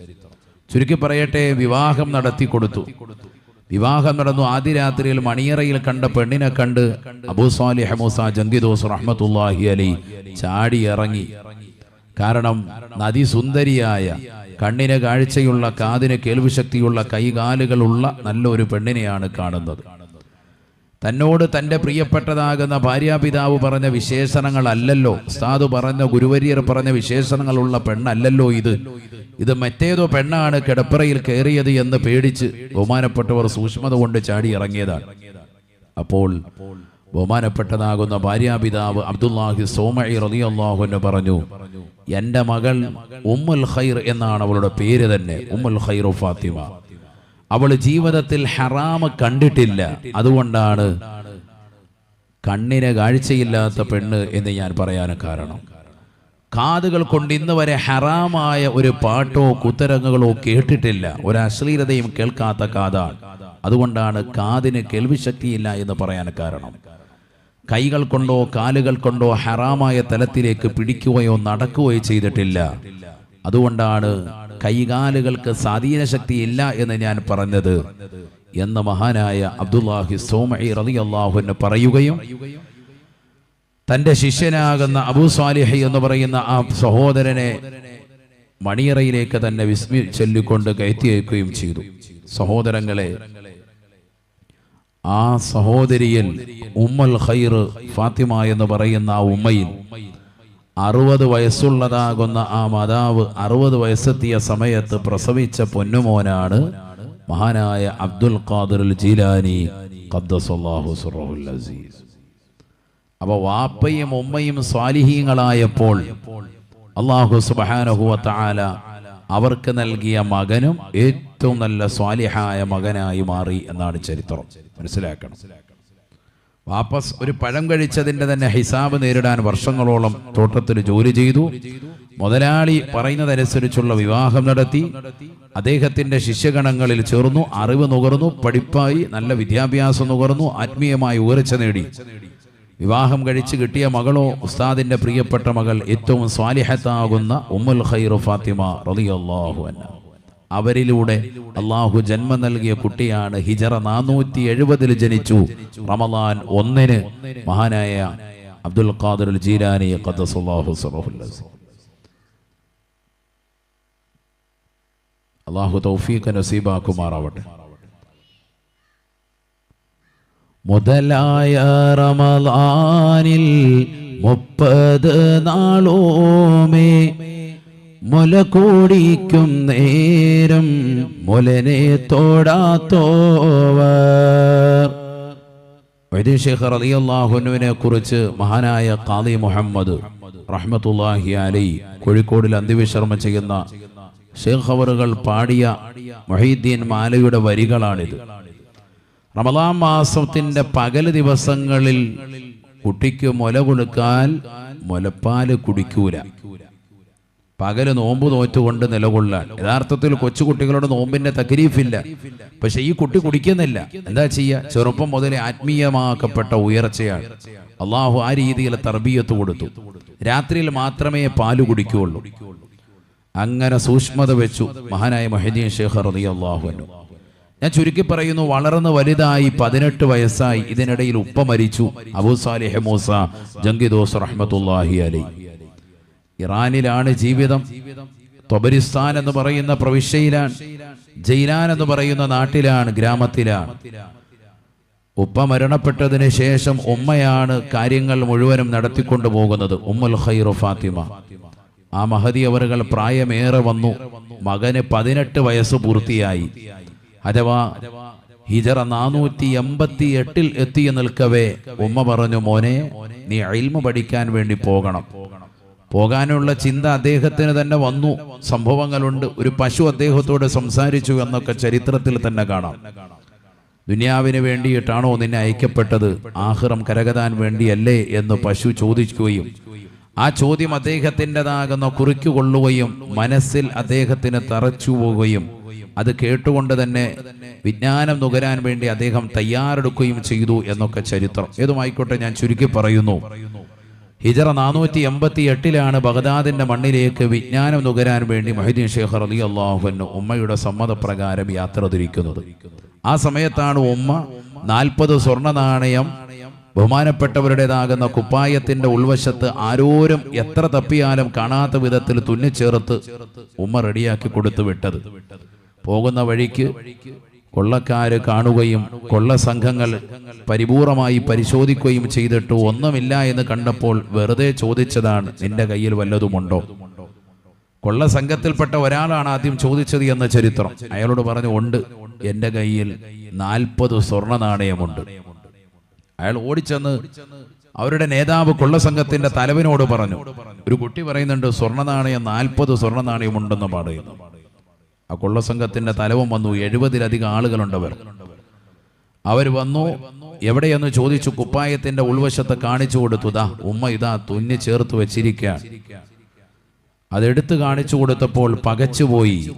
ചുരുക്കി പറയട്ടെ വിവാഹം നടത്തി കൊടുത്തു. വിവാഹം നടന്നു ആദ്യ രാത്രിയിൽ മണിയറയിൽ കണ്ട പെണ്ണിനെ കണ്ട് അബൂ ഹമൂസ മൂസ ജംഗിദോസ് റഹ്മത്തുല്ലാഹി അലി ചാടി ഇറങ്ങി കാരണം നദി സുന്ദരിയായ കണ്ണിന് കാഴ്ചയുള്ള കാതിന് കേൾവിശക്തിയുള്ള കൈകാലുകളുള്ള നല്ലൊരു പെണ്ണിനെയാണ് കാണുന്നത്. തന്നോട് തന്റെ പ്രിയപ്പെട്ടതാകുന്ന ഭാര്യാപിതാവ് പറഞ്ഞ വിശേഷണങ്ങളല്ലല്ലോ. സാധു പറഞ്ഞ ഗുരുവര്യർ പറഞ്ഞ വിശേഷണങ്ങളുള്ള പെണ്ണല്ലല്ലോ ഇത്. ഇത് മറ്റേതോ പെണ്ണാണ് കിടപ്പറയിൽ കയറിയത് എന്ന് പേടിച്ച് ബഹുമാനപ്പെട്ടവർ സൂക്ഷ്മത കൊണ്ട് ചാടി ഇറങ്ങിയതാണ്. അപ്പോൾ ബഹുമാനപ്പെട്ടതാകുന്ന ഭാര്യാപിതാവ് അബ്ദുല്ലാഹി സോമഇ റളിയല്ലാഹു അൻഹു പറഞ്ഞു എന്റെ മകൾ ഉമ്മുൽ ഖൈർ എന്നാണ് അവളുടെ പേര് തന്നെ ഉമ്മുൽ ഖൈറു ഫാത്തിമ. അവൾ ജീവിതത്തിൽ ഹറാമ് കണ്ടിട്ടില്ല. അതുകൊണ്ടാണ് കണ്ണിന് കാഴ്ചയില്ലാത്ത പെണ്ണ് എന്ന് ഞാൻ പറയാൻ കാരണം. കാതുകൾ കൊണ്ട് ഇന്ന് വരെ ഹറാമായ ഒരു പാട്ടോ കുത്തരങ്ങുകളോ കേട്ടിട്ടില്ല. ഒരു അശ്ലീലതയും കേൾക്കാത്ത കാതാണ്. അതുകൊണ്ടാണ് കാതിന് കേൾവിശക്തിയില്ല എന്ന് പറയാൻ കാരണം. കൈകൾ കൊണ്ടോ കാലുകൾ കൊണ്ടോ ഹറാമായ തലത്തിലേക്ക് പിടിക്കുകയോ നടക്കുകയോ ചെയ്തിട്ടില്ല. അതുകൊണ്ടാണ് കൈകാലുകൾക്ക് സ്വാധീനശക്തി ഇല്ല എന്ന് ഞാൻ പറഞ്ഞത് എന്ന് മഹാനായ അബ്ദുല്ലാഹി സോമഇ റളിയല്ലാഹു പറയുകയും തന്റെ ശിഷ്യനാകുന്ന അബൂ സാലിഹി എന്ന് പറയുന്ന ആ സഹോദരനെ മണിയറയിലേക്ക് തന്നെ വിസ്മി ചൊല്ലിക്കൊണ്ട് കയറ്റിയേക്കുകയും ചെയ്തു. സഹോദരങ്ങളെ ആ സഹോദരിയിൽ ഉമ്മൽ ഖൈർ ഫാത്തിമ എന്ന് പറയുന്ന ആ ഉമ്മയിൽ അറുപത് വയസ്സുള്ളതാകുന്ന ആ മാതാവ് അറുപത് വയസ്സെത്തിയ സമയത്ത് പ്രസവിച്ച പൊന്നുമോനാണ് മഹാനായ അബ്ദുൽ ഖാദിർ ജീലാനി അസീസ്. വാപ്പയും ഉമ്മയും സ്വാലിഹീങ്ങളായപ്പോൾ അള്ളാഹു സുബാനഹുവ താല അവർക്ക് നൽകിയ മകനും ഏറ്റവും നല്ല സ്വാലിഹായ മകനായി മാറി എന്നാണ് ചരിത്രം. മനസ്സിലാക്കണം. വാപ്പസ് ഒരു പഴം കഴിച്ചതിന്റെ തന്നെ ഹിസാബ് നേരിടാൻ വർഷങ്ങളോളം തോട്ടത്തിൽ ജോലി ചെയ്തു. മുതലാളി പറയുന്നതനുസരിച്ചുള്ള വിവാഹം നടത്തി. അദ്ദേഹത്തിന്റെ ശിഷ്യഗണങ്ങളിൽ ചേർന്നു അറിവ് നുകർന്നു പഠിപ്പായി നല്ല വിദ്യാഭ്യാസം നുകർന്നു ആത്മീയമായി ഉയർച്ച നേടി. വിവാഹം കഴിച്ച് കിട്ടിയ മകളോ ഉസ്താദിന്റെ പ്രിയപ്പെട്ട മകൾ ഏറ്റവും സ്വാലിഹത്താകുന്ന ഉമ്മുൽ ഖൈറു ഫാത്തിമ റളിയല്ലാഹു അൻഹ. അവരിലൂടെ അള്ളാഹു ജന്മം നൽകിയ കുട്ടിയാണ് ഹിജറ നാനൂറ്റി എഴുപതിൽ ജനിച്ചു. റമദാൻ ഒന്നിന് മഹാനായ അബ്ദുൽ ഖാദിർ അസീസ്. അള്ളാഹു തൗഫീഖ് നസീബാക്കുമാറാവട്ടെ. മുതലായ റമദാനിൽ മുപ്പത് നാളോമേ മുല കൂടിക്കും നേരം മുലനെ തോടാത്തോവർ. വൈദ്യ ഷേഖ് റളിയല്ലാഹുവിനെ കുറിച്ച് മഹാനായ ഖാദി മുഹമ്മദ് റഹ്മത്തുല്ലാഹി അലൈ കോഴിക്കോടിൽ അന്ത്യവിശ്രമം ചെയ്യുന്ന ഷേഖ് പാടിയ മൊഹീദ്ദീൻ മാലയുടെ വരികളാണിത്. റമദാൻ മാസത്തിന്റെ പകൽ ദിവസങ്ങളിൽ കുട്ടിക്ക് മുല കൊടുക്കാൻ മുലപ്പാൽ കുടിക്കൂല. പകൽ നോമ്പ് നോറ്റുകൊണ്ട് നിലകൊള്ളാൻ. യഥാർത്ഥത്തിൽ കൊച്ചുകുട്ടികളുടെ നോമ്പിന്റെ തകരീഫില്ല. പക്ഷെ ഈ കുട്ടി കുടിക്കുന്നില്ല. എന്താ ചെയ്യുക ചെറുപ്പം മുതലേ ആത്മീയമാക്കപ്പെട്ട ഉയർച്ചയാണ്. അള്ളാഹു ആ രീതിയിൽ തർബീയത്ത് കൊടുത്തു. രാത്രിയിൽ മാത്രമേ പാൽ കുടിക്കുകയുള്ളൂ അങ്ങനെ സൂക്ഷ്മത വെച്ചു മഹാനായ മഹദീൻ ഷേഖർ റതി അള്ളാഹുനു ഞാൻ ചുരുക്കി പറയുന്നു വളർന്ന് വലുതായി പതിനെട്ട് വയസ്സായി. ഇതിനിടയിൽ ഉപ്പ മരിച്ചു. അബൂ സാലിഹ് മൂസ റഹ്മത്തുല്ലാഹി അലി ഇറാനിലാണ് ജീവിതം. തൊബരിസ്ഥാൻ എന്ന് പറയുന്ന പ്രവിശ്യയിലാണ്. ജയിലാൻ എന്ന് പറയുന്ന നാട്ടിലാണ് ഗ്രാമത്തിലാണ്. ഉപ്പ മരണപ്പെട്ടതിന് ശേഷം ഉമ്മയാണ് കാര്യങ്ങൾ മുഴുവനും നടത്തിക്കൊണ്ടു പോകുന്നത്. ഉമ്മുൽ ഖൈറു ഫാത്തിമ. ആ മഹതി അവറുകൾ പ്രായമേറെ വന്നു. മകന് പതിനെട്ട് വയസ്സ് പൂർത്തിയായി. അഥവാ ഹിജറ നാനൂറ്റി എൺപത്തി എട്ടിൽ എത്തി നിൽക്കവേ ഉമ്മ പറഞ്ഞു മോനെ നീ അയിൽമ പഠിക്കാൻ വേണ്ടി പോകണം. പോകാനുള്ള ചിന്ത അദ്ദേഹത്തിന് തന്നെ വന്നു. സംഭവങ്ങളുണ്ട്. ഒരു പശു അദ്ദേഹത്തോട് സംസാരിച്ചു എന്നൊക്കെ ചരിത്രത്തിൽ തന്നെ കാണാം. ദുനിയാവിന് വേണ്ടിയിട്ടാണോ നിന്നെ അയക്കപ്പെട്ടത്? ആഹ്റം കരകതാൻ വേണ്ടിയല്ലേ? എന്ന് പശു ചോദിക്കുകയും ആ ചോദ്യം അദ്ദേഹത്തിന്റെതാകുന്ന കുറിക്കുകൊള്ളുകയും മനസ്സിൽ അദ്ദേഹത്തിന് തറച്ചു പോവുകയും അത് കേട്ടുകൊണ്ട് തന്നെ വിജ്ഞാനം നുകരാൻ വേണ്ടി അദ്ദേഹം തയ്യാറെടുക്കുകയും ചെയ്തു എന്നൊക്കെ ചരിത്രം. ഏതുമായിക്കോട്ടെ ഞാൻ ചുരുക്കി പറയുന്നു. ഹിജറ നാനൂറ്റി എൺപത്തി എട്ടിലാണ് ബഗ്ദാദിന്റെ മണ്ണിലേക്ക് വിജ്ഞാനം നുകരാൻ വേണ്ടി മൊഹീദ്ദീൻ ഷേഖർ അലി അള്ളാഹുവിന് ഉമ്മയുടെ സമ്മതപ്രകാരം യാത്ര തിരിക്കുന്നത്. ആ സമയത്താണ് ഉമ്മ നാൽപ്പത് സ്വർണ നാണയം ബഹുമാനപ്പെട്ടവരുടേതാകുന്ന കുപ്പായത്തിന്റെ ഉൾവശത്ത് ആരോരും എത്ര തപ്പിയാലും കാണാത്ത വിധത്തിൽ തുന്നിച്ചേർത്ത് ഉമ്മ റെഡിയാക്കി കൊടുത്തു വിട്ടത്. പോകുന്ന വഴിക്ക് കൊള്ളക്കാര് കാണുകയും കൊള്ള സംഘങ്ങൾ പരിപൂർണമായി പരിശോധിക്കുകയും ചെയ്തിട്ട് ഒന്നുമില്ല എന്ന് കണ്ടപ്പോൾ വെറുതെ ചോദിച്ചതാണ് നിന്റെ കയ്യിൽ വല്ലതുമുണ്ടോ? കൊള്ള സംഘത്തിൽപ്പെട്ട ഒരാളാണ് ആദ്യം ചോദിച്ചത് എന്ന ചരിത്രം. അയാളോട് പറഞ്ഞു ഉണ്ട്. എന്റെ കയ്യിൽ നാൽപ്പത് സ്വർണ നാണയമുണ്ട്. അയാൾ ഓടിച്ചെന്ന് അവരുടെ നേതാവ് കൊള്ള സംഘത്തിന്റെ തലവനോട് പറഞ്ഞു. ഒരു കുട്ടി പറയുന്നുണ്ട് സ്വർണ നാണയം നാൽപ്പത് സ്വർണ നാണയമുണ്ടെന്ന് പറയുന്നു. ആ കൊള്ള തലവും വന്നു. എഴുപതിലധികം ആളുകളുണ്ടവർ. അവർ വന്നു. എവിടെയെന്ന് ചോദിച്ചു. കുപ്പായത്തിന്റെ ഉൾവശത്ത് കാണിച്ചു കൊടുത്തു. ദാ ഉമ്മ ഇതാ തുന്നി ചേർത്ത് വെച്ചിരിക്കുകയാണ്. അതെടുത്ത് കാണിച്ചു കൊടുത്തപ്പോൾ പകച്ചുപോയി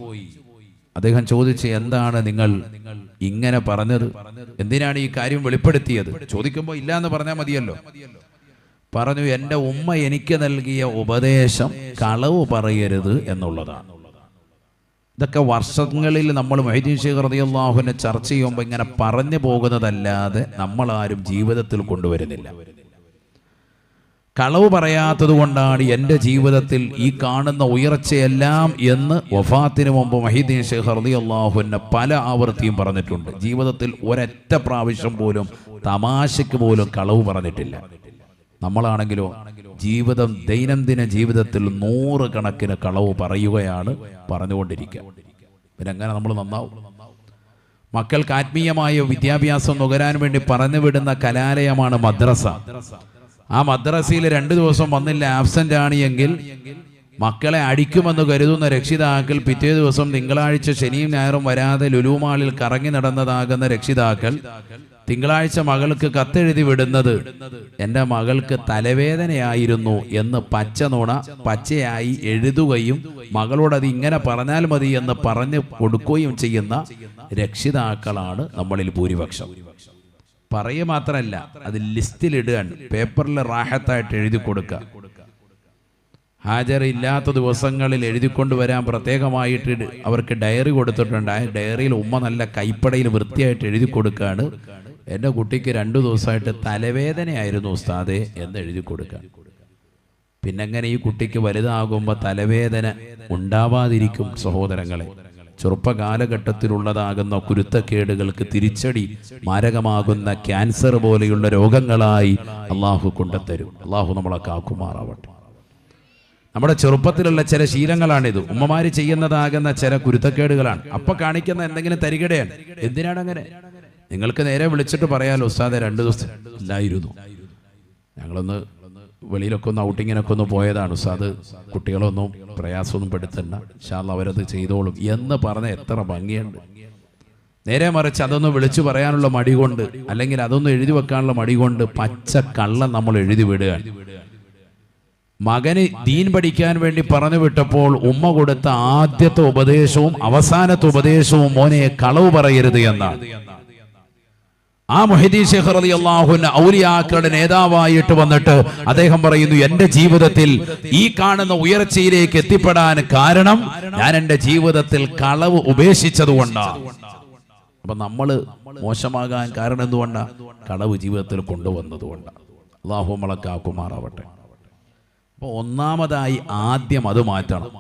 അദ്ദേഹം ചോദിച്ച് എന്താണ് നിങ്ങൾ ഇങ്ങനെ പറഞ്ഞത്? എന്തിനാണ് ഈ കാര്യം വെളിപ്പെടുത്തിയത്? ചോദിക്കുമ്പോൾ ഇല്ല എന്ന് പറഞ്ഞാൽ മതിയല്ലോ. പറഞ്ഞു എന്റെ ഉമ്മ എനിക്ക് നൽകിയ ഉപദേശം കളവ് പറയരുത് എന്നുള്ളതാണ്. ഇതൊക്കെ വർഷങ്ങളിൽ നമ്മൾ മൊഹീദ്ദീൻ ഷേഖ് റളിയല്ലാഹുവിനെ ചർച്ച ചെയ്യുമ്പോൾ ഇങ്ങനെ പറഞ്ഞു പോകുന്നതല്ലാതെ നമ്മളാരും ജീവിതത്തിൽ കൊണ്ടുവരുന്നില്ല. കളവ് പറയാത്തത് കൊണ്ടാണ് എന്റെ ജീവിതത്തിൽ ഈ കാണുന്ന ഉയർച്ചയെല്ലാം എന്ന് വഫാത്തിന് മുമ്പ് മഹീദ്ദീൻ ഷേഖ് റളിയല്ലാഹുവിനെ പല ആവൃത്തിയും പറഞ്ഞിട്ടുണ്ട്. ജീവിതത്തിൽ ഒരൊറ്റ പ്രാവശ്യം പോലും തമാശയ്ക്ക് പോലും കളവ് പറഞ്ഞിട്ടില്ല. നമ്മളാണെങ്കിലോ ജീവിതം ദൈനംദിന ജീവിതത്തിൽ നൂറ് കണക്കിന് കളവ് പറയുകയാണ് പറഞ്ഞുകൊണ്ടിരിക്കുക. പിന്നെ എങ്ങനെ നമ്മൾ നന്നാവും. മക്കൾക്ക് ആത്മീയമായ വിദ്യാഭ്യാസം നുകരാൻ വേണ്ടി പറഞ്ഞു വിടുന്ന കലാലയമാണ് മദ്രസ. ആ മദ്രസയിൽ രണ്ടു ദിവസം വന്നില്ല ആബ്സെന്റ് ആണ് എങ്കിൽ മക്കളെ അടിക്കുമെന്ന് കരുതുന്ന രക്ഷിതാക്കൾ പിറ്റേ ദിവസം തിങ്കളാഴ്ച ശനിയും ഞായറും വരാതെ ലുലുമാളിൽ കറങ്ങി നടന്നതാകുന്ന രക്ഷിതാക്കൾ തിങ്കളാഴ്ച മകൾക്ക് കത്തെഴുതി വിടുന്നത്. എന്റെ മകൾക്ക് തലവേദനയായിരുന്നു എന്ന് പച്ച നുണ പച്ചയായി എഴുതുകയും മകളോട് അത് ഇങ്ങനെ പറഞ്ഞാൽ മതി എന്ന് പറഞ്ഞു കൊടുക്കുകയും ചെയ്യുന്ന രക്ഷിതാക്കളാണ് നമ്മളിൽ ഭൂരിപക്ഷം. പറയുക മാത്രമല്ല അത് ലിസ്റ്റിലിടുകയാണ്. പേപ്പറിൽ റാഹത്തായിട്ട് എഴുതി കൊടുക്കുക. ഹാജർ ഇല്ലാത്ത ദിവസങ്ങളിൽ എഴുതിക്കൊണ്ട് വരാൻ പ്രത്യേകമായിട്ട് അവർക്ക് ഡയറി കൊടുത്തിട്ടുണ്ട്. ആ ഡയറിയിൽ ഉമ്മ നല്ല കൈപ്പടയിൽ വൃത്തിയായിട്ട് എഴുതി കൊടുക്കുകയാണ്. എന്റെ കുട്ടിക്ക് രണ്ടു ദിവസമായിട്ട് തലവേദനയായിരുന്നു ഉസ്താദെ എന്ന് എഴുതി കൊടുക്കുക പിന്നെങ്ങനെ ഈ കുട്ടിക്ക് വലുതാകുമ്പോൾ തലവേദന ഉണ്ടാവാതിരിക്കും സഹോദരങ്ങളെ. ചെറുപ്പ കാലഘട്ടത്തിലുള്ളതാകുന്ന കുരുത്തക്കേടുകൾക്ക് തിരിച്ചടി മാരകമാകുന്ന ക്യാൻസർ പോലെയുള്ള രോഗങ്ങളായി അള്ളാഹു കൊണ്ടുത്തരും അള്ളാഹു നമ്മളെ കാക്കുമാറാവട്ടെ. നമ്മുടെ ചെറുപ്പത്തിലുള്ള ചില ശീലങ്ങളാണിത്. ഉമ്മമാര് ചെയ്യുന്നതാകുന്ന ചില കുരുത്തക്കേടുകളാണ്. അപ്പൊ കാണിക്കുന്ന എന്തെങ്കിലും തരികടയാണ്. എന്തിനാണ് അങ്ങനെ നിങ്ങൾക്ക് നേരെ വിളിച്ചിട്ട് പറയാലോ ഉസ്താദെ രണ്ട് ദിവസം ഇല്ലായിരുന്നു. ഞങ്ങളൊന്ന് വെളിയിലൊക്കെ ഒന്ന് ഔട്ടിങ്ങിനൊക്കെ ഒന്ന് പോയതാണ്. ഉസ്താദ് കുട്ടികളൊന്നും പ്രയാസമൊന്നും പെടുത്തണ്ട. ഷാല്ല അവരത് ചെയ്തോളും എന്ന് പറഞ്ഞ എത്ര ഭംഗിയുണ്ട്. നേരെ മറിച്ച് അതൊന്ന് വിളിച്ചു പറയാനുള്ള മടി കൊണ്ട് അല്ലെങ്കിൽ അതൊന്ന് എഴുതി വെക്കാനുള്ള മടി കൊണ്ട് പച്ച കള്ളം നമ്മൾ എഴുതി വിടുകയാണ്. മകന് ദീൻ പഠിക്കാൻ വേണ്ടി പറഞ്ഞു വിട്ടപ്പോൾ ഉമ്മ കൊടുത്ത ആദ്യത്തെ ഉപദേശവും അവസാനത്തെ ഉപദേശവും മോനെ കളവ് പറയരുത് എന്നാണ്. ആ മൊഹിദീ ഷെഹർ അലി അള്ളാഹു ഔലിയാക്കളുടെ നേതാവായിട്ട് വന്നിട്ട് അദ്ദേഹം പറയുന്നു എന്റെ ജീവിതത്തിൽ ഈ കാണുന്ന ഉയർച്ചയിലേക്ക് എത്തിപ്പെടാൻ കാരണം ഞാൻ എന്റെ ജീവിതത്തിൽ കളവ് ഉപേക്ഷിച്ചതുകൊണ്ടാണ്. അപ്പൊ നമ്മൾ മോശമാകാൻ കാരണം എന്തുകൊണ്ടാണ് കളവ് ജീവിതത്തിൽ കൊണ്ടുവന്നതുകൊണ്ടാണ്. അള്ളാഹു നമ്മളെ അപ്പൊ ഒന്നാമതായി ആദ്യം അത് മാറ്റണം.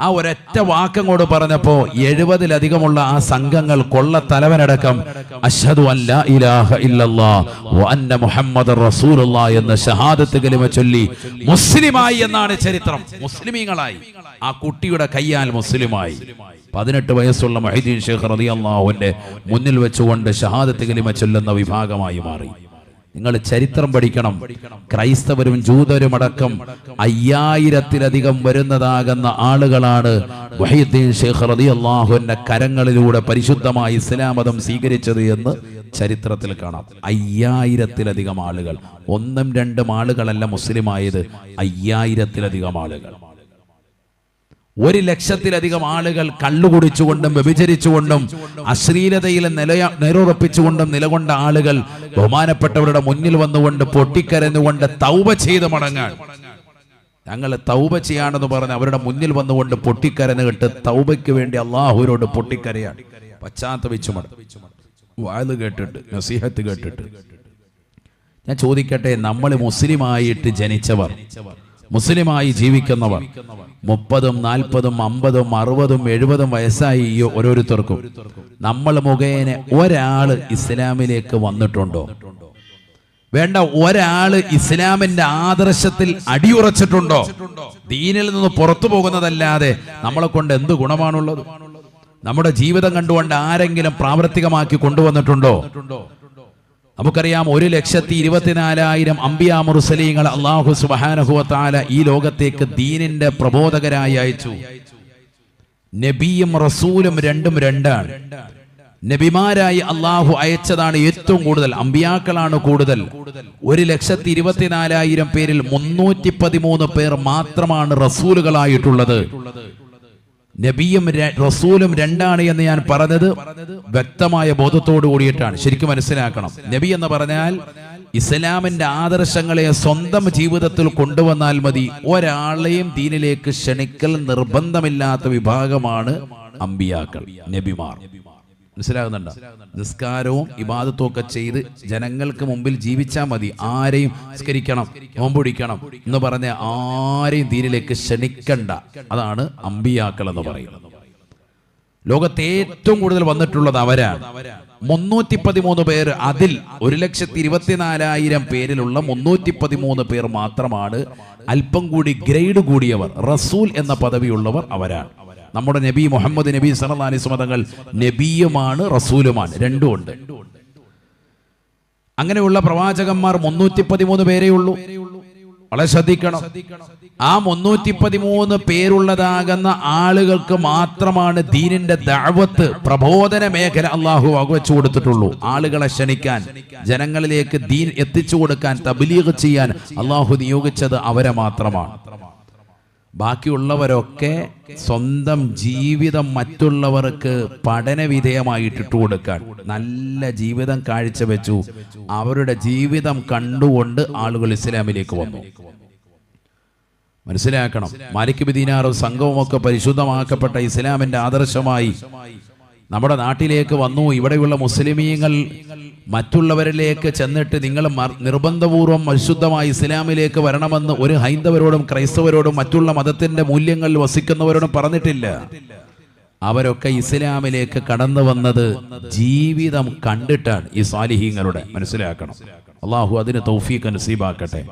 ആ ഒരൊറ്റ വാക്കങ്ങോട് പറഞ്ഞപ്പോ എഴുപതിലധികമുള്ള ആ സംഘങ്ങൾ കൊള്ള തലവനടക്കം അഷ്ഹദു അല്ല ഇലാഹ ഇല്ലല്ലാ മുഹമ്മദ് റസൂലുള്ള എന്ന ഷഹാദത്ത് കലിമ ചൊല്ലി മുസ്ലിമായി എന്നാണ് ചരിത്രം. മുസ്ലിമീങ്ങളായി. ആ കുട്ടിയുടെ കയ്യാൽ മുസ്ലിമായി. പതിനെട്ട് വയസ്സുള്ള മഹീദ്ദീൻ ഷേഖ് അള്ളാഹുവിന്റെ മുന്നിൽ വെച്ചുകൊണ്ട് ഷഹാദത്ത് കലിമ ചൊല്ലുന്ന വിഭാഗമായി മാറി. നിങ്ങൾ ചരിത്രം പഠിക്കണം. ക്രൈസ്തവരും ജൂതരും അടക്കം അയ്യായിരത്തിലധികം വരുന്നതാകുന്ന ആളുകളാണ് വഹീദ്ദീൻ ഷേഖ് അള്ളാഹുവിന്റെ കരങ്ങളിലൂടെ പരിശുദ്ധമായി ഇസ്ലാം മതം സ്വീകരിച്ചത് എന്ന് ചരിത്രത്തിൽ കാണാം. അയ്യായിരത്തിലധികം ആളുകൾ. ഒന്നും രണ്ടും ആളുകളല്ല മുസ്ലിമായത്. അയ്യായിരത്തിലധികം ആളുകൾ. ഒരു ലക്ഷത്തിലധികം ആളുകൾ കള്ളുകുടിച്ചുകൊണ്ടും വ്യഭിചരിച്ചുകൊണ്ടും അശ്ലീലതയിൽ നിലയ നിലയുറപ്പിച്ചുകൊണ്ടും നിലകൊണ്ട ആളുകൾ ബഹുമാനപ്പെട്ടവരുടെ മുന്നിൽ വന്നുകൊണ്ട് പൊട്ടിക്കരഞ്ഞുകൊണ്ട് തൗപ ചെയ്ത് മടങ്ങാൻ. ഞങ്ങൾ തൗപ ചെയ്യാണെന്ന് പറഞ്ഞ് അവരുടെ മുന്നിൽ വന്നുകൊണ്ട് പൊട്ടിക്കരഞ്ഞ് കിട്ട് തൗബയ്ക്ക് വേണ്ടി അള്ളാഹുവിനോട് പൊട്ടിക്കരയാണ്. പശ്ചാത്തപിച്ചു വായത് കേട്ടിട്ട് നസീഹത്ത് കേട്ടിട്ട്. ഞാൻ ചോദിക്കട്ടെ നമ്മൾ മുസ്ലിമായിട്ട് ജനിച്ചവർ മുസ്ലിമായി ജീവിക്കുന്നവർ മുപ്പതും നാൽപ്പതും അമ്പതും അറുപതും എഴുപതും വയസ്സായി ഓരോരുത്തർക്കും. നമ്മൾ മുഖേന ഒരാൾ ഇസ്ലാമിലേക്ക് വന്നിട്ടുണ്ടോ? വേണ്ട ഒരാൾ ഇസ്ലാമിന്റെ ആദർശത്തിൽ അടിയുറച്ചിട്ടുണ്ടോ? ദീനിൽ നിന്ന് പുറത്തു പോകുന്നതല്ലാതെ നമ്മളെ കൊണ്ട് എന്ത് ഗുണമാണുള്ളത്? നമ്മുടെ ജീവിതം കണ്ടുകൊണ്ട് ആരെങ്കിലും പ്രാവർത്തികമാക്കി കൊണ്ടുവന്നിട്ടുണ്ടോ? നമുക്കറിയാം ഒരു ലക്ഷത്തി ഇരുപത്തിനാലായിരം അമ്പിയാ മുർസലീങ്ങൾ അള്ളാഹു സുബാനഹുവത്താല ഈ ലോകത്തേക്ക് ദീനിന്റെ പ്രബോധകരായി അയച്ചു. നബിയും റസൂലും രണ്ടും രണ്ടാണ്. നബിമാരായി അള്ളാഹു അയച്ചതാണ് ഏറ്റവും കൂടുതൽ അമ്പിയാക്കളാണ് കൂടുതൽ. ഒരു ലക്ഷത്തി ഇരുപത്തിനാലായിരം പേരിൽ മുന്നൂറ്റി പതിമൂന്ന് പേർ മാത്രമാണ് റസൂലുകളായിട്ടുള്ളത്. നബിയും റസൂലും രണ്ടാണ് എന്ന് ഞാൻ പറഞ്ഞത് വ്യക്തമായ ബോധത്തോടു കൂടിയിട്ടാണ്. ശരിക്കും മനസ്സിലാക്കണം. നബി എന്ന് പറഞ്ഞാൽ ഇസ്ലാമിന്റെ ആദർശങ്ങളെ സ്വന്തം ജീവിതത്തിൽ കൊണ്ടുവന്നാൽ മതി. ഒരാളെയും ദീനിലേക്ക് ക്ഷണിക്കൽ നിർബന്ധമില്ലാത്ത വിഭാഗമാണ് അമ്പിയാക്കൾ നബിമാർ. മനസ്സിലാകുന്നുണ്ടോ? നിസ്കാരവും ഇബാദത്തും ഒക്കെ ചെയ്ത് ജനങ്ങൾക്ക് മുമ്പിൽ ജീവിച്ചാൽ മതി. ആരെയും നിസ്കരിക്കണം നോമ്പൊടിക്കണം എന്ന് പറഞ്ഞ ആരെയും ദീനിലേക്ക് ക്ഷണിക്കണ്ട. അതാണ് അമ്പിയാക്കൾ എന്ന് പറയുന്നത്. ലോകത്തെ ഏറ്റവും കൂടുതൽ വന്നിട്ടുള്ളത് അവരാണ്. മുന്നൂറ്റി പതിമൂന്ന് പേർ അതിൽ ഒരു ലക്ഷത്തി ഇരുപത്തിനാലായിരം പേരിലുള്ള മുന്നൂറ്റി പതിമൂന്ന് പേർ മാത്രമാണ് അല്പം കൂടി ഗ്രേഡ് കൂടിയവർ റസൂൽ എന്ന പദവിയുള്ളവർ അവരാണ്. നമ്മുടെ നബി മുഹമ്മദ് നബി വസല്ലം തങ്ങൾ നബിയുമാണ് റസൂലുമാണ്. രണ്ടും ഉണ്ട്. അങ്ങനെയുള്ള പ്രവാചകന്മാർ മുന്നൂറ്റി പതിമൂന്ന് പേരേ ഉള്ളൂ. വളരെ ശ്രദ്ധിക്കണം. ആ മുന്നൂറ്റി പതിമൂന്ന് പേരുള്ളതാകുന്ന ആളുകൾക്ക് മാത്രമാണ് ദീനിന്റെ ദഅവത്ത് പ്രബോധന മേഖല അള്ളാഹു വകവെച്ചു കൊടുത്തിട്ടുള്ളൂ. ആളുകളെ ക്ഷണിക്കാൻ ജനങ്ങളിലേക്ക് ദീൻ എത്തിച്ചു കൊടുക്കാൻ തബ്ലീഗ് ചെയ്യാൻ അള്ളാഹു നിയോഗിച്ചത് അവരെ മാത്രമാണ്. ബാക്കിയുള്ളവരൊക്കെ സ്വന്തം ജീവിതം മറ്റുള്ളവർക്ക് പഠന വിധേയമായിട്ടിട്ട് കൊടുക്കാൻ. നല്ല ജീവിതം കാഴ്ചവെച്ചു. അവരുടെ ജീവിതം കണ്ടുകൊണ്ട് ആളുകൾ ഇസ്ലാമിലേക്ക് വന്നു. മനസ്സിലാക്കണം. മാലിക് ബിദീനാറും സംഘവും ഒക്കെ പരിശുദ്ധമാക്കപ്പെട്ട ഇസ്ലാമിന്റെ ആദർശമായി നമ്മുടെ നാട്ടിലേക്ക് വന്നു. ഇവിടെയുള്ള മുസ്ലിമീങ്ങൾ മറ്റുള്ളവരിലേക്ക് ചെന്നിട്ട് നിങ്ങൾ നിർബന്ധപൂർവം പരിശുദ്ധമായി ഇസ്ലാമിലേക്ക് വരണമെന്ന് ഒരു ഹൈന്ദവരോടും ക്രൈസ്തവരോടും മറ്റുള്ള മതത്തിന്റെ മൂല്യങ്ങളിൽ വസിക്കുന്നവരോടും പറഞ്ഞിട്ടില്ല. അവരൊക്കെ ഇസ്ലാമിലേക്ക് കടന്നു വന്നത് ജീവിതം കണ്ടിട്ടാണ് ഈ സാലിഹീങ്ങളുടെ മനസ്സിലാക്കണം. അള്ളാഹു അതിന് തൗഫീഖ് നസീബാക്കട്ടെ.